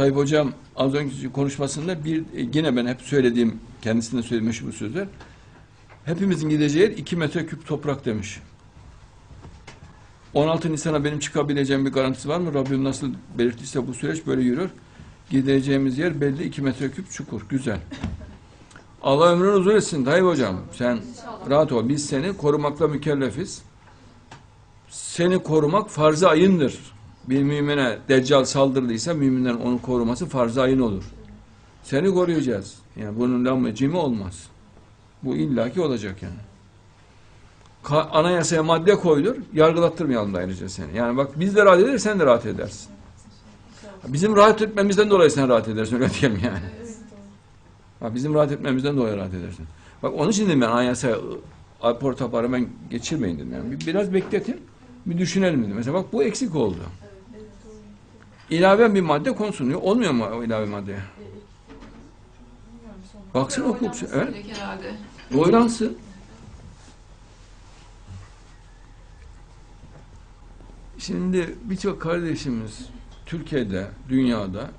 Tayyip Hocam az önceki konuşmasında bir e, yine ben hep söylediğim kendisine meşhur bu sözler. Hepimizin gideceği yer 2 metreküp toprak demiş. 16 Nisan'a benim çıkabileceğim bir garantisi var mı? Rabbim nasıl belirttiyse bu süreç böyle yürür. Gideceğimiz yer belli 2 metreküp çukur. Güzel. Allah ömrünü uzun etsin Tayyip Hocam. Sen rahat ol. Biz seni korumakla mükellefiz. Seni korumak farz-ı ayındır. Bir mümine deccal saldırdıysa müminlerin onu koruması farz-ı ayın olur. Seni koruyacağız. Yani bunun lamecimi olmaz. Bu illaki olacak yani. Ka- anayasaya madde koydur, yargılattırmayalım da ayrıca seni. Yani bak biz de rahat ederiz, sen de rahat edersin. Bizim rahat etmemizden dolayı sen rahat edersin, öyle diyelim yani. Bak bizim rahat etmemizden dolayı rahat edersin. Bak onun için dedim ben anayasaya apor tapar hemen geçirmeyin dedim. Yani Bir- biraz bekletin, bir düşünelim dedim. Mesela bak bu eksik oldu. İlave bir madde konsun. Olmuyor mu o ilave madde? Baksın hukuk. Oylanması Evet. gerek herhalde. Oylansın. Şimdi birçok kardeşimiz Türkiye'de, dünyada